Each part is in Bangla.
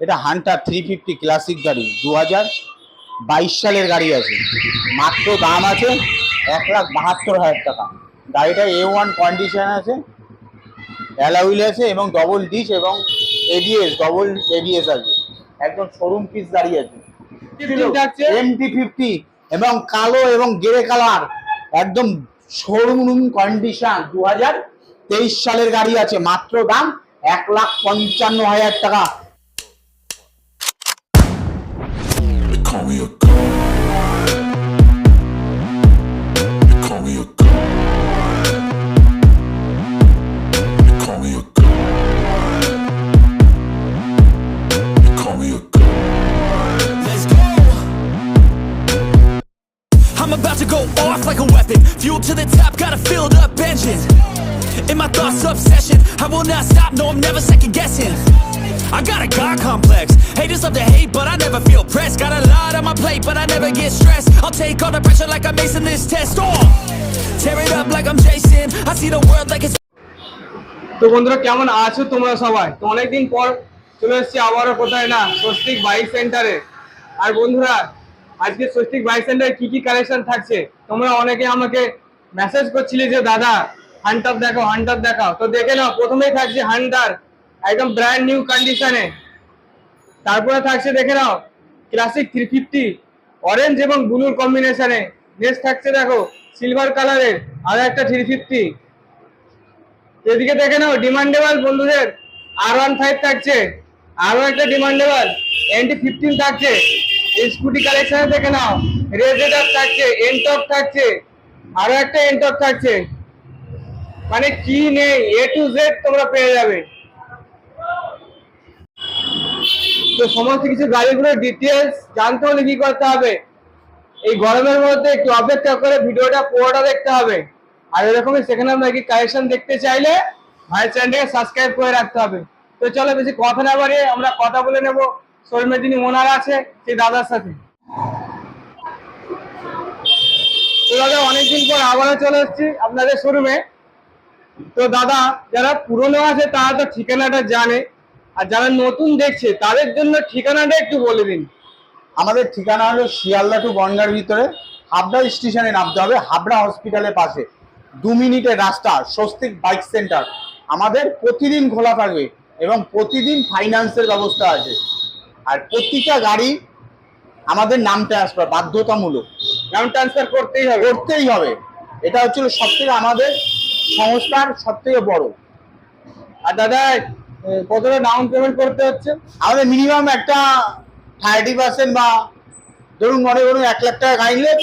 এটা হান্টার থ্রি ফিফটি ক্লাসিক গাড়ি দু হাজার বাইশ সালের গাড়ি আছে। মাত্র দাম আছে এক লাখ বাহাত্তর হাজার টাকা। গাড়িটা এ ওয়ান কন্ডিশন আছে অ্যালাউইল আছে এবং ডবল ডিস এবং এডিএস ডবল এডিএস আছে। একদম শোরুম পিস গাড়ি আছে। এমটি ফিফটি এবং কালো এবং গ্রে কালার একদম শোরুম কন্ডিশন দু হাজার তেইশ সালের গাড়ি আছে। মাত্র দাম এক লাখ পঞ্চান্ন হাজার টাকা। Call me a. They call me a. They call me a. They call me a. Let's go. I'm about to go off like a weapon. Fuel to the top, got a filled up engine. In my thoughts, obsession. I will not stop, no, I'm never second guessing. I got a God complex. Haters love to hate, but I never feel pressed. Got a lot on my plate, but I never get stressed. I'll take all the pressure like I'm acing this test. Oh, tear it up like I'm Jason. I see the world like it's. তো বন্ধুরা কেমন আছো তোমরা সবাই তো অনেকদিন পর চলে এসেছি আবারও কোথায় না স্বস্তিক বাইক সেন্টারে আর বন্ধুরা আজকে স্বস্তিক বাইক সেন্টারে কি কি কালেকশন থাকছে তোমরা অনেকে আমাকে মেসেজ করছিলে যে দাদা হান্টার দেখাও হান্টার দেখাও তো দেখে নাও প্রথমেই থাকছে হান্টার একদম ব্র্যান্ড নিউ কন্ডিশনে তারপরে থাকছে, দেখে নাও ক্লাসিক থ্রি ফিফটি অরেঞ্জ এবং ব্লুর কম্বিনেশনে নেক্সট থাকছে, দেখো সিলভার কালারের আর একটা থ্রি ফিফটি এদিকে দেখে নাও ডিমান্ডেবল বন্ধুদের আর ওয়ান ফাইভ থাকছে, আরও একটা ডিমান্ডেবল এনটি ফিফটিন থাকছে স্কুটি কালেকশনে দেখে নাও রেজেডার থাকছে এনটক থাকছে, আরও একটা এনটক থাকছে। মানে কি নেই এ টু জেড তোমরা পেয়ে যাবে। তো সমস্ত কিছু গাড়িগুলোর ডিটেলস জানতে হলে কি করতে হবে? এই গরমের মধ্যে একটু অপেক্ষা করে ভিডিওটা পুরোটা দেখতে হবে। আর এরকমই সেখানে আমরা কি কালেকশন দেখতে চাইলে ভাইয়ের চ্যানেলটাকে সাবস্ক্রাইব করে রাখতে হবে। তো চলো বেশি কথা না বাড়িয়ে আমরা কথা বলে নেব। শোরুমে যিনি ওনার আছে সেই দাদার সাথে। তো দাদা, অনেকদিন পর আবারও চলে এসেছি আপনাদের শোরুমে। তো দাদা, যারা পুরনো আছে তারা তো ঠিকানাটা জানে। আর যারা নতুন দেখছে তাদের জন্য ঠিকানাটা একটু বলে দিন। আমাদের ঠিকানা হলো শিয়ালদা টু বনগার ভিতরে। হাবড়া স্টেশনে নামতে হবে হাবড়া হসপিটালের পাশে। দু মিনিটের রাস্তা স্বস্তিক বাইক সেন্টার। আমাদের প্রতিদিন খোলা থাকবে এবং প্রতিদিন ফাইন্যান্সের ব্যবস্থা আছে। আর প্রতিটা গাড়ি আমাদের নাম ট্রান্সফার বাধ্যতামূলক। নাম ট্রান্সফার করতেই হবে। করতেই হবে। এটা হচ্ছিল সব থেকে আমাদের সংস্থার সব থেকে বড়। আর দাদা কতটা ডাউন পেমেন্ট করতে হচ্ছে? আমাদের মিনিমাম একটা থার্টি পার্সেন্ট বা ধরুন মনে করুন এক লাখ টাকা গাড়ি নিলে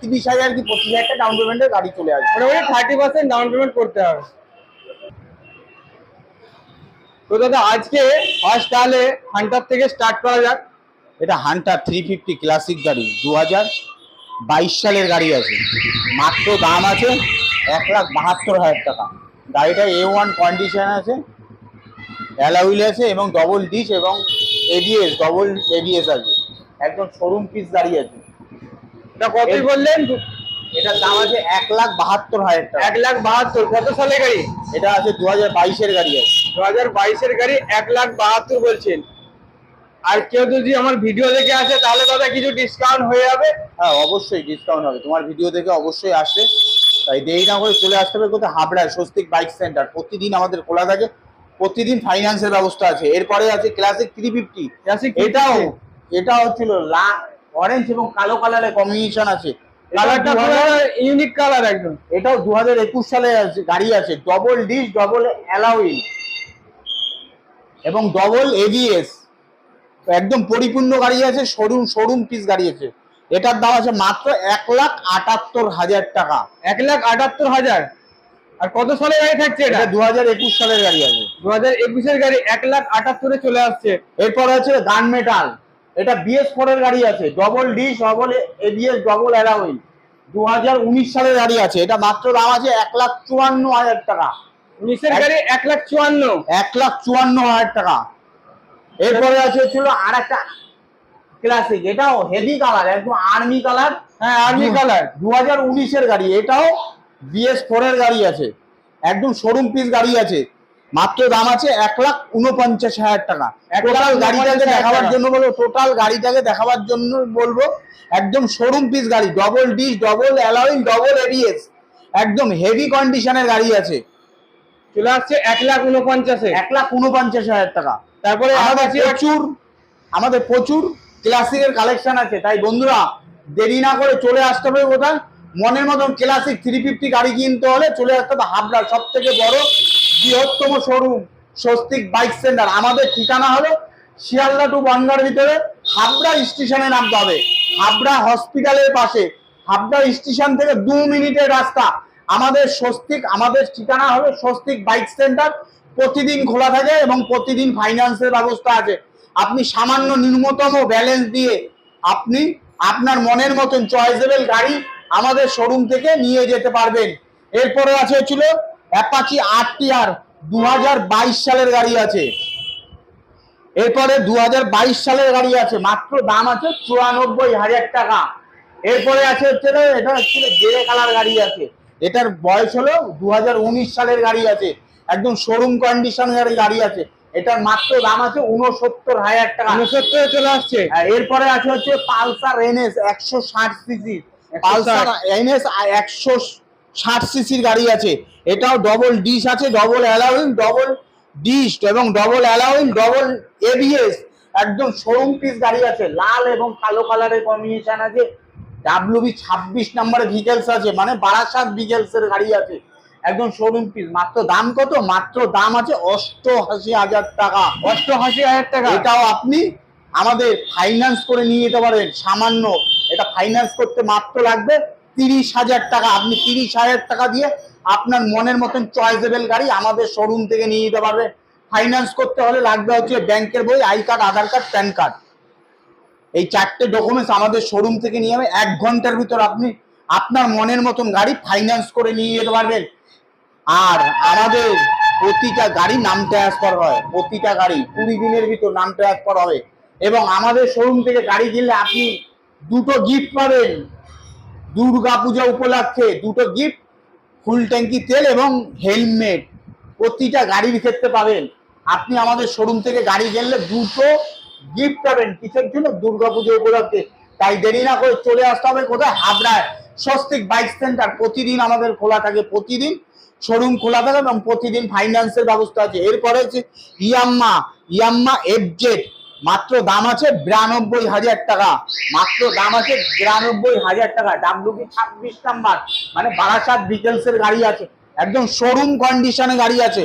তিরিশ হাজার কি পঁচিশ হাজার টাকা ডাউন পেমেন্টের গাড়ি চলে আসবে। মোটামুটি থার্টি পার্সেন্ট ডাউন পেমেন্ট করতে হবে। তো দাদা আজকে ফার্স্ট তাহলে হান্টার থেকে স্টার্ট করা যাক। এটা হান্টার থ্রি ফিফটি ক্লাসিক গাড়ি দু হাজার বাইশ সালের গাড়ি আছে। মাত্র দাম আছে এক লাখ বাহাত্তর হাজার টাকা। গাড়িটা এ ওয়ান কন্ডিশন আছে। অ্যালাউইল আছে এবং ডবল ডিস এবং এবিএস ডবল এবিএস আছে। একদম শোরুম পিস দাঁড়িয়ে আছে। এটা কতই বললেন? এটার দাম আছে এক লাখ বাহাত্তর হাজার টাকা। এক লাখ বাহাত্তর কত সালে গাড়ি? এটা আছে দু হাজার বাইশের গাড়ি আছে। দু হাজার বাইশের গাড়ি এক লাখ বাহাত্তর বলছেন। আর কেউ যদি আমার ভিডিও দেখে আসে তাহলে দাদা কিছু ডিসকাউন্ট হয়ে যাবে। হ্যাঁ অবশ্যই ডিসকাউন্ট হবে। তোমার ভিডিও দেখে অবশ্যই আসবে। তাই দেরি না করে চলে আসতে হবে কোথায়? হাবড়ায় স্বস্তিক বাইক সেন্টার। প্রতিদিন আমাদের খোলা থাকে। প্রতিদিন ফাইন্যান্সের ব্যবস্থা আছে। এরপরে আছে ক্লাসিক থ্রি ফিফটি এটাও এটা হচ্ছিল অরেঞ্জ এবং কালো কালারের কম্বিনেশন আছে। কালারটা ইউনিক কালার একদম। এটাও দু হাজার একুশ সালে আছে গাড়ি আছে। ডবল ডিস ডবল অ্যালাউইল এবং ডবল এবিএস একদম পরিপূর্ণ গাড়ি আছে শোরুম শোরুম পিস গাড়ি আছে। এটার দাম আছে মাত্র এক লাখ আটাত্তর হাজার টাকা। এক লাখ আটাত্তর হাজার। আর কত সালে গাড়ি থাকছে এটা? এটা দু হাজার একুশ সালের গাড়ি আছে। দু হাজার একুশের গাড়ি এক লাখ আটাত্তরে চলে আসছে। এরপর আছে গান মেটাল। এটা বিএস ফোর এর গাড়ি আছে। Double disc double ABS double alloy wheel দু হাজার উনিশ সালের গাড়ি আছে। এটা মাত্র দাম আছে এক লাখ চুয়ান্ন হাজার টাকা। উনিশের গাড়ি এক লাখ চুয়ান্ন। এক লাখ চুয়ান্ন হাজার টাকা। এরপরে আছে ছিল আর একটা ক্লাসিক এটাও হেভি কালার একদম আর্মি কালার হ্যাঁ আর্মি কালার দু হাজার উনিশের গাড়ি। এটাও বিএস ফোর এর গাড়ি আছে। একদম শোরুম পিস গাড়ি আছে। মাত্র দাম আছে এক লাখ উনপঞ্চাশ হাজার টাকা। টোটাল গাড়িটাকে দেখাবার জন্য বলব টোটাল গাড়িটাকে দেখাবার জন্য বলব একদম শোরুম পিস গাড়ি double disc double allowing double ABS একদম হেভি কন্ডিশনের গাড়ি আছে। চলে আসছে এক লাখ উনপঞ্চাশে। এক লাখ উনপঞ্চাশ হাজার টাকা। তারপরে আমাদের প্রচুর আমাদের প্রচুর ক্লাসিকের কালেকশন আছে। তাই বন্ধুরা দেরি না করে চলে আসতে হবে কোথায়? মনের মতন ক্লাসিক থ্রি ফিফটি গাড়ি কিনতে হলে চলে আসতে হবে হাবড়া সব থেকে বড় বৃহত্তম শোরুম স্বস্তিক বাইক সেন্টার আমাদের ঠিকানা হলো শিয়ালদা টু বনগার ভিতরে হাবড়া স্টেশনে নামতে হবে। হাবড়া হসপিটালের পাশে। হাবড়া স্টেশন থেকে দু মিনিটের রাস্তা। আমাদের স্বস্তিক, আমাদের ঠিকানা হলো স্বস্তিক বাইক সেন্টার প্রতিদিন খোলা থাকে এবং প্রতিদিন ফাইন্যান্সের ব্যবস্থা আছে। আপনি সামান্য ন্যূনতম ব্যালেন্স দিয়ে আপনি আপনার মনের মতন চয়েসেবল গাড়ি আমাদের শোরুম থেকে নিয়ে যেতে পারবেন। এরপরে আছে ছিল অ্যাপাচি আর টি আর দু হাজার বাইশ সালের গাড়ি আছে। এরপরে দু হাজার বাইশ সালের গাড়ি আছে মাত্র দাম আছে চুরানব্বই হাজার টাকা। এরপরে আছে হচ্ছে এটা হচ্ছে গ্রে কালার গাড়ি আছে। এটার বয়স হলো দু হাজার উনিশ সালের গাড়ি আছে। একদম শোরুম কন্ডিশনের গাড়ি আছে। এটার মাত্র দাম আছে উনসত্তর হাজার টাকা। উনসত্তরে চলে আসছে। আর এরপরে আছে হচ্ছে পালসার এনএস একশো ষাট সিসি। পালসার এনএস একশো ষাট সিসির গাড়ি আছে। এটাও ডবল ডিশ আছে ডবল অ্যালাউইং ডবল ডিশ এবং ডবল অ্যালাউইং ডবল এবিএস একদম শোরুম পিস গাড়ি আছে লাল এবং কালো কালারের কম্বিনেশন আছে। ডাব্লিউবি ছাব্বিশ নম্বরের ভিকেলস আছে মানে বারাসাত ভিকেলস এর গাড়ি আছে। একদম শোরুম পিস মাত্র দাম কত? মাত্র দাম আছে অষ্টআশি হাজার টাকা। অষ্টআশি হাজার টাকা। এটাও আপনি আমাদের ফাইন্যান্স করে নিয়ে যেতে পারেন সামান্য। এটা ফাইন্যান্স করতে মাত্র লাগবে। তিরিশ হাজার টাকা, আপনি তিরিশ হাজার টাকা দিয়ে আপনার মনের মতন চয়েসেবল গাড়ি আমাদের শোরুম থেকে নিয়ে যেতে পারবে ফাইন্যান্স করতে হলে লাগবে হচ্ছে ব্যাংকের বই, I card, Aadhaar card, PAN card. এই চারটে ডকুমেন্টস আমাদের শোরুম থেকে নিয়ে যাবে। এক ঘণ্টার ভিতর আপনি আপনার মনের মতন গাড়ি ফাইন্যান্স করে নিয়ে যেতে পারবেন। আর আমাদের প্রতিটা গাড়ি নাম ট্রান্সফার হয়। প্রতিটা গাড়ি কুড়ি দিনের ভিতর নাম ট্রান্সফার হবে। এবং আমাদের শোরুম থেকে গাড়ি কিনলে আপনি দুটো গিফট পাবেন। দুর্গা পূজা উপলক্ষে দুটো গিফট ফুল ট্যাঙ্কি তেল এবং হেলমেট প্রতিটা গাড়ির ক্ষেত্রে পাবেন। আপনি আমাদের শোরুম থেকে গাড়ি কিনলে দুটো গিফট পাবেন কিসের জন্য? দুর্গা পুজো উপলক্ষে। তাই দেরি না করে চলে আসতে হবে কোথায়? হাবড়ায়। স্বস্তিক বাইক সেন্টার প্রতিদিন আমাদের খোলা থাকে, প্রতিদিন। শোরুম খোলা থাকে এবং প্রতিদিন ফাইন্যান্সের ব্যবস্থা আছে। এরপরে হচ্ছে ইয়াম্মা। ইয়াম্মা এফজেড মাত্র দাম আছে বিরানব্বই হাজার টাকা। মাত্র দাম আছে বিরানব্বই হাজার টাকা। ডাব্লিউবি ছাব্বিশ নাম্বার। মানে বারাসাত ডিটেলস এর গাড়ি আছে। একদম শোরুম কন্ডিশনে গাড়ি আছে।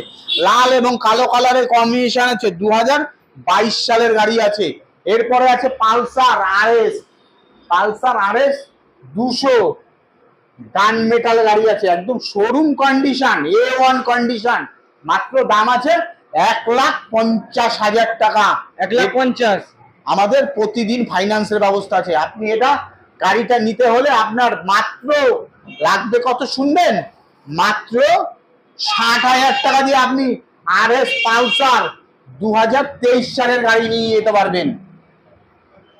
লাল এবং কালো কালারের কম্বিনেশন আছে। দু বাইশ সালের গাড়ি আছে। এরপরে আছে পালসার আরএস। পালসার আরএস দুশো। গান মেটাল গাড়ি আছে। একদম showroom condition A one condition মাত্র দাম আছে এক লাখ পঞ্চাশ হাজার টাকা। এক লাখ পঞ্চাশ। আমাদের প্রতিদিন ফাইন্যান্সের ব্যবস্থা আছে। আপনি এটা গাড়িটা নিতে হলে আপনার মাত্র লাগবে কত শুনবেন? মাত্র ষাট হাজার টাকা দিয়ে আপনি আর এস পালসার দু হাজার তেইশ সালের গাড়ি নিয়ে যেতে পারবেন।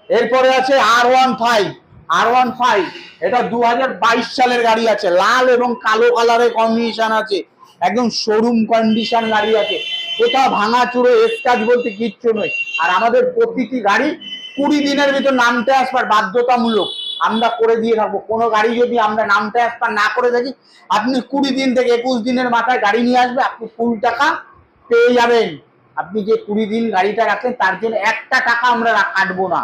এরপরে আছে R one five. R one five, এটা দু হাজার বাইশ সালের গাড়ি আছে। লাল এবং কালো কালারের কম্বিনেশন আছে। একদম শোরুম কন্ডিশন গাড়ি আছে। কোথাও ভাঙা চুরো স্কাচ বলতে কিচ্ছু নয়। আর আমাদের প্রতিটি গাড়ি কুড়ি দিনের ভিতর নামতে আসবার বাধ্যতামূলক। আমরা করে দিয়ে থাকব। কোনো গাড়ি যদি আমরা নামতে ট্রান্সফার না করে থাকি, আপনি কুড়ি দিন থেকে একুশ দিনের মাথায় গাড়ি নিয়ে আসবে, আপনি ফুল টাকা পেয়ে যাবেন। আপনি যে কুড়ি দিন গাড়িটা রাখেন তার জন্য একটা টাকা আমরা কাটবো না।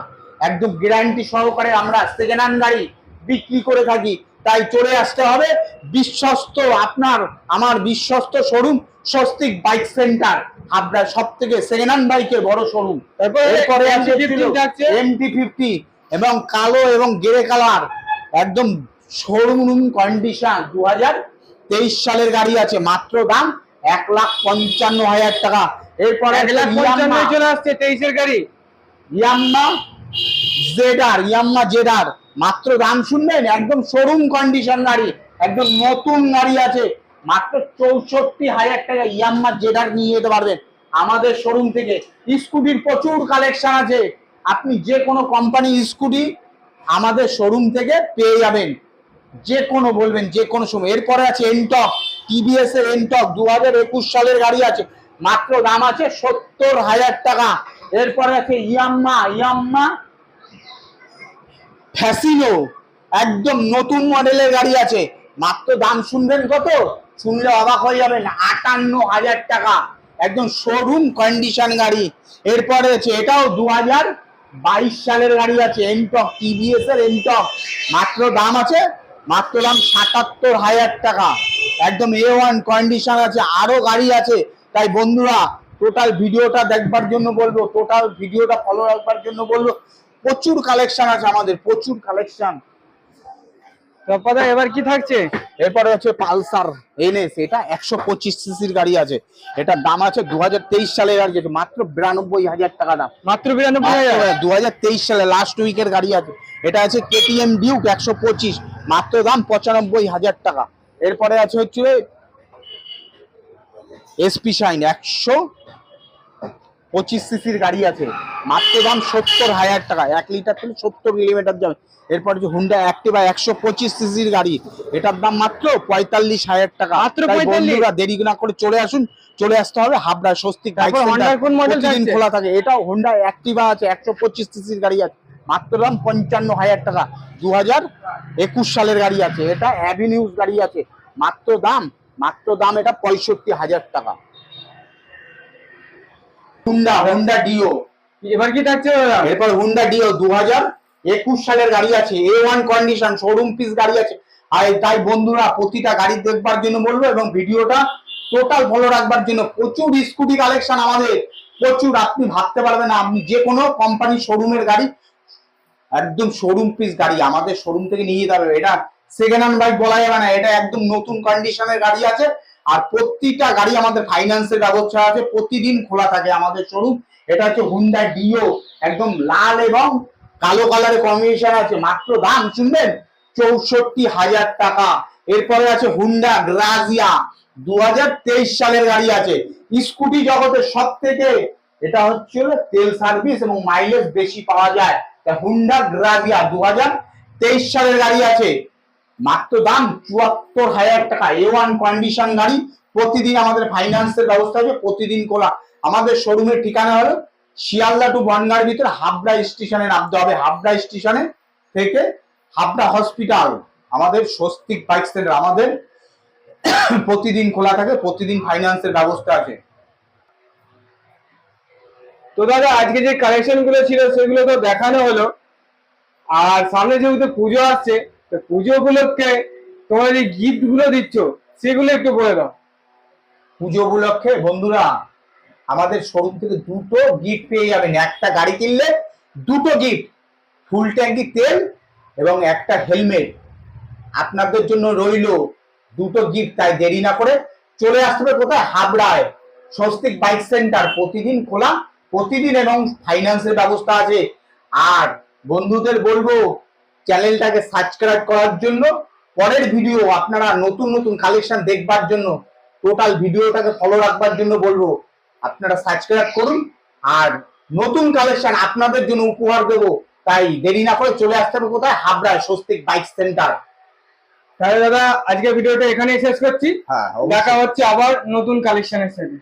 একদম গ্যারান্টি সহকারে আমরা সেকেন্ড হ্যান্ড গাড়ি বিক্রি করে থাকি। তাই চলে আসতে হবে। বিশ্বস্ত আপনার, আমার বিশ্বস্ত শোরুম স্বস্তিক বাইক সেন্টার। আপনার সব থেকে সেকেন্ড হ্যান্ড বাইকের বড় শোরুম এরপরে আছে MT-50 এমটি ফিফটি এবং কালো এবং গ্রে কালার একদম শোরুম কন্ডিশন দু তেইশ সালের গাড়ি আছে। মাত্র দাম এক লাখ পঞ্চান্ন হাজার টাকা। এরপরে চলে আসছে তেইশের গাড়ি। ইয়াম্মা জেডার ইয়াম্মা জেডার। মাত্র দাম শুনবেন একদম শোরুম কন্ডিশন গাড়ি। একদম নতুন গাড়ি আছে। মাত্র চৌষট্টি হাজার টাকা ইয়াম্মা জেডার নিয়ে যেতে পারবেন আমাদের শোরুম থেকে। স্কুটির প্রচুর কালেকশন আছে। আপনি যে কোনো কোম্পানি স্কুটি আমাদের শোরুম থেকে পেয়ে যাবেন। যে কোনো বলবেন, যে কোনো সময়। এরপরে আছে এনটক টিভিএস এর এনটক দু হাজার একুশ সালের গাড়ি আছে। মাত্র দাম আছে সত্তর হাজার টাকা। এরপরে আছে ইয়াম্মা ইয়াম্মা ফ্যাসিনো একদম নতুন মডেলের গাড়ি আছে। মাত্র দাম শুনবেন কত? শুনলে অবাক হয়ে যাবেন, আটান্ন হাজার টাকা। একদম শোরুম কন্ডিশন গাড়ি। এরপরে আছে এটাও দু হাজার বাইশ সালের গাড়ি আছে এনটক টিভিএস এর এনটক মাত্র দাম আছে, মাত্র দাম সাতাত্তর হাজার টাকা। একদম এ ওয়ান কন্ডিশন আছে, আরও গাড়ি আছে। তাই বন্ধুরা টোটাল ভিডিওটা দেখবার জন্য বলব টোটাল ভিডিওটা ফলো রাখবার জন্য বলব, প্রচুর কালেকশন আছে আমাদের, প্রচুর কালেকশন রপ্পাদা এবার কি থাকছে? এরপরে হচ্ছে পালসার এনএস এটা একশো পঁচিশ সিসির গাড়ি আছে। এটার দাম আছে দু হাজার তেইশ সালের গাড়ি আছে মাত্র বিরানব্বই হাজার টাকা দাম। মাত্র বিরানব্বই হাজার? দু সালে লাস্ট উইকের গাড়ি আছে। এটা আছে কেটিএম ডিউক একশো পঁচিশ মাত্র দাম পঁচানব্বই হাজার টাকা। এরপরে আছে হচ্ছে এসপি শাইন একশো পঁচিশ সিসির গাড়ি আছে। মাত্র দাম সত্তর হাজার টাকা। এক লিটার থেকে সত্তর কিলোমিটার যাবে এরপর যে হুন্ডা অ্যাক্টিভা একশো পঁচিশ সিসির গাড়ি এটার দাম মাত্র পঁয়তাল্লিশ হাজার টাকা। মাত্র তাই 45? বন্ধুরা দেরি না করে চলে আসুন চলে আসতে হবে হাবড়া স্বস্তিক বাইক? খোলা থাকে। এটাও হোন্ডা অ্যাক্টিভা আছে একশো পঁচিশ সিসির গাড়ি আছে। মাত্র দাম পঞ্চান্ন হাজার টাকা। দু হাজার একুশ সালের গাড়ি আছে। এটা অ্যাভিনিউজ গাড়ি আছে। মাত্র দাম মাত্র দাম এটা পঁয়ষট্টি হাজার টাকা। হুন্ডা হুন্ডা ডিও এবার কি থাকছে এরপর হুন্ডা ডিও দু হাজার একুশ সালের গাড়ি আছে A one condition showroom piece গাড়ি আছে। আর তাই বন্ধুরা প্রতিটা গাড়ি দেখবার জন্য বলব এবং ভিডিওটা টোটাল ফলো রাখবার জন্য প্রচুর স্কুটি কালেকশন আমাদের। প্রচুর আপনি ভাবতে পারবেন না আপনি যে কোনো কোম্পানি শোরুমের গাড়ি একদম শোরুম পিস গাড়ি আমাদের শোরুম থেকে নিয়ে যেতে হবে। এটা সেকেন্ড হ্যান্ড বাইক বলা যাবে না এটা একদম নতুন কন্ডিশনের গাড়ি আছে। আর প্রতিটা গাড়ি আমাদের ফাইন্যান্সের ব্যবস্থা আছে, প্রতিদিন খোলা থাকে আমাদের শোরুম এটা হচ্ছে হুন্ডা ডিও একদম লাল এবং কালো কালারের কম্বিনেশন আছে। মাত্র দাম, শুনবেন? চৌষট্টি হাজার টাকা। এরপরে আছে হুন্ডা গ্রাজিয়া দু হাজার তেইশ সালের গাড়ি আছে। স্কুটি জগতের সব থেকে এটা হচ্ছে তেল সার্ভিস এবং মাইলেজ বেশি পাওয়া যায়। তা হুন্ডা গ্রাজিয়া দু হাজার তেইশ সালের গাড়ি আছে। মাত্র দাম চুয়াত্তর হাজার টাকা। এ ওয়ান কন্ডিশন গাড়ি, প্রতিদিন আমাদের ফাইন্যান্সের ব্যবস্থা আছে, প্রতিদিন খোলা। আমাদের শোরুমের ঠিকানা হলো শিয়ালদা টু বনগার ভিতরে হাবড়া স্টেশনে নামতে হবে। হাবড়া স্টেশনে থেকে হাবড়া হসপিটাল আমাদের স্বস্তিক বাইক সেন্টার আমাদের প্রতিদিন খোলা থাকে, প্রতিদিন ফাইন্যান্সের ব্যবস্থা আছে। তো দাদা, আজকে যে কালেকশনগুলো ছিল, সেগুলো তো দেখানো হলো। আর সামনে যেহেতু পুজো আসছে পুজো উপলক্ষে তোমরা যে গিফটগুলো দিচ্ছ, সেগুলো একটু বলে দাও। পুজো উপলক্ষে, বন্ধুরা, আমাদের শোরুম থেকে দুটো গিফট পেয়ে যাবেন। একটা গাড়ি কিনলে দুটো গিফট, ফুল ট্যাঙ্কি তেল এবং একটা হেলমেট। আপনাদের জন্য রইল দুটো গিফট, তাই দেরি না করে চলে আসতে হবে কোথায়? হাবড়ায়। স্বস্তিক বাইক সেন্টার, প্রতিদিন খোলা, প্রতিদিন এবং ফাইন্যান্সের ব্যবস্থা আছে। আর বন্ধুদের বলব চ্যানেলটাকে সাবস্ক্রাইব করার জন্য পরের ভিডিও আপনারা নতুন নতুন কালেকশন দেখবার জন্য টোটাল ভিডিওটাকে ফলো রাখবার জন্য বলব আপনারা সাবস্ক্রাইব করুন। আর নতুন কালেকশন আপনাদের জন্য উপহার দেবো তাই দেরি না করে চলে আসতে হবে কোথায়? হাবড়ায় স্বস্তিক বাইক সেন্টার তাহলে দাদা আজকে ভিডিওটা এখানেই শেষ করছি। হ্যাঁ দেখা হচ্ছে আবার নতুন কালেকশনের সাথে।